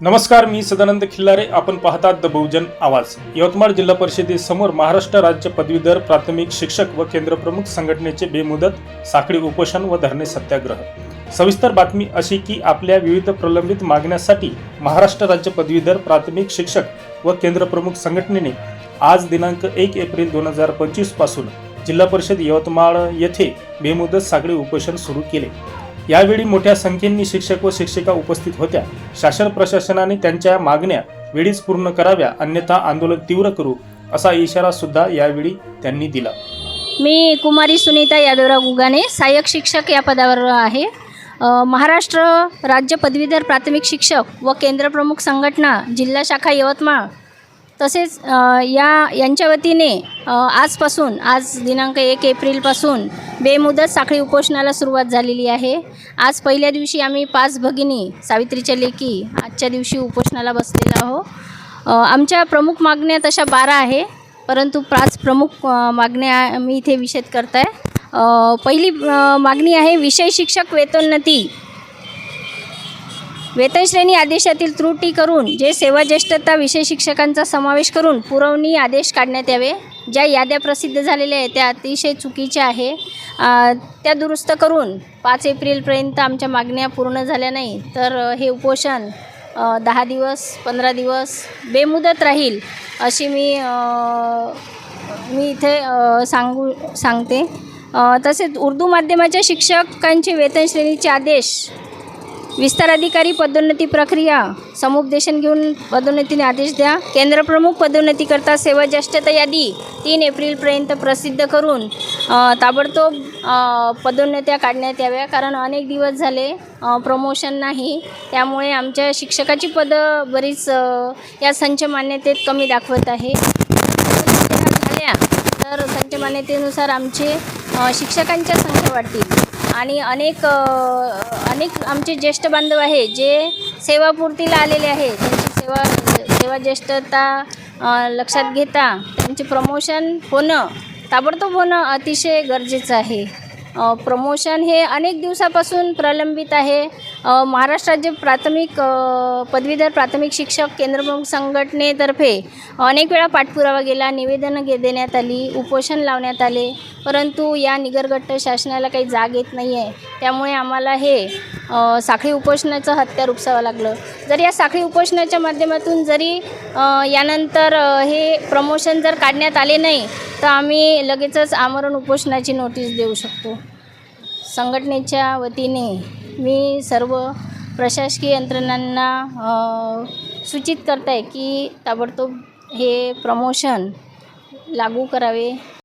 नमस्कार मी सदानंद खिल्लारे. आपण पाहतात द बहुजन आवाज. यवतमाळ जिल्हा परिषदेसमोर महाराष्ट्र राज्य पदवीधर प्राथमिक शिक्षक व केंद्रप्रमुख संघटनेचे बेमुदत साखळी उपोषण व धरणे सत्याग्रह. सविस्तर बातमी अशी की आपल्या विविध प्रलंबित मागण्यासाठी महाराष्ट्र राज्य पदवीधर प्राथमिक शिक्षक व केंद्रप्रमुख संघटनेने आज दिनांक एक एप्रिल दोन हजार पंचवीसपासून जिल्हा परिषद यवतमाळ येथे बेमुदत साखळी उपोषण सुरू केले. यावेळी मोठ्या संख्येने शिक्षक व शिक्षिका उपस्थित होत्या. शासन प्रशासनाने त्यांच्या मागण्या वेळीच पूर्ण कराव्या अन्यथा आंदोलन तीव्र करू असा इशारा सुद्धा यावेळी त्यांनी दिला. मी कुमारी सुनीता यादवराव गुगाने सहाय्यक शिक्षक या पदावर आहे. महाराष्ट्र राज्य पदवीधर प्राथमिक शिक्षक व केंद्रप्रमुख संघटना जिल्हा शाखा यवतमाळ. तसेच या यांच्या वतीने आजपासून आज दिनांक एक एप्रिलपासून बेमुदत साखळी उपोषणाला सुरुवात झालेली आहे. आज पहिल्या दिवशी आम्ही पाच भगिनी सावित्रीच्या लेकी आजच्या दिवशी उपोषणाला बसलेलो आहो आमच्या प्रमुख मागण्या तशा बारा आहे परंतु पाच प्रमुख मागण्या मी इथे विषेद करत आहे पहिली मागणी आहे विषय शिक्षक वेतोन्नती. वेतनश्रेणी आदेशातील त्रुटी करून जे सेवा ज्येष्ठता विषय शिक्षकांचा समावेश करून पुरवणी आदेश काढण्यात यावे. ज्या याद्या प्रसिद्ध झालेल्या आहेत त्या अतिशय चुकीच्या आहे. त्या दुरुस्त करून पाच एप्रिलपर्यंत आमच्या मागण्या पूर्ण झाल्या नाही तर हे उपोषण दहा दिवस पंधरा दिवस बेमुदत राहील अशी मी मी इथे सांगू सांगते. तसेच उर्दू माध्यमाच्या शिक्षकांचे वेतनश्रेणीचे आदेश विस्तार अधिकारी पदोन्नती प्रक्रिया समुपदेशन घेऊन पदोन्नतीने आदेश द्या. केंद्रप्रमुख पदोन्नतीकरता सेवा ज्येष्ठता यादी तीन एप्रिलपर्यंत प्रसिद्ध करून ताबडतोब पदोन्नत्या काढण्यात याव्या. कारण अनेक दिवस झाले प्रमोशन नाही. त्यामुळे आमच्या शिक्षकाची पदं बरीच या संच मान्यतेत कमी दाखवत आहे. तर संच मान्यतेनुसार आमचे शिक्षकांच्या संख्या वाढतील आणि अनेक अनेक आमचे ज्येष्ठ बांधव आहे जे सेवापूर्तीला आलेले आहे. त्यांची सेवा सेवा ज्येष्ठता लक्षात घेता त्यांचे प्रमोशन होणं ताबडतोब होणं अतिशय गरजेचं आहे. प्रमोशन हे अनेक दिवसापासून प्रलंबित आहे. महाराष्ट्र राज्य प्राथमिक पदवीधर प्राथमिक शिक्षक केंद्रप्रमुख संघटनेतर्फे अनेक वेळा पाठपुरावा गेला निवेदनं गे देण्यात आली उपोषण लावण्यात आले. परंतु या निगरगट्ट शासनाला काही जाग येत नाही आहे त्यामुळे आम्हाला हे साखळी उपोषणाचं हत्यार उपसावं लागलं. जर या साखळी उपोषणाच्या माध्यमातून जरी यानंतर हे प्रमोशन जर काढण्यात आले नाही तर आम्ही लगेचच आमरण उपोषणाची नोटीस देऊ शकतो. संघटनेच्या वतीने मी सर्व प्रशासकीय यंत्रणांना सूचित करत आहे की ताबडतोब हे प्रमोशन लागू करावे.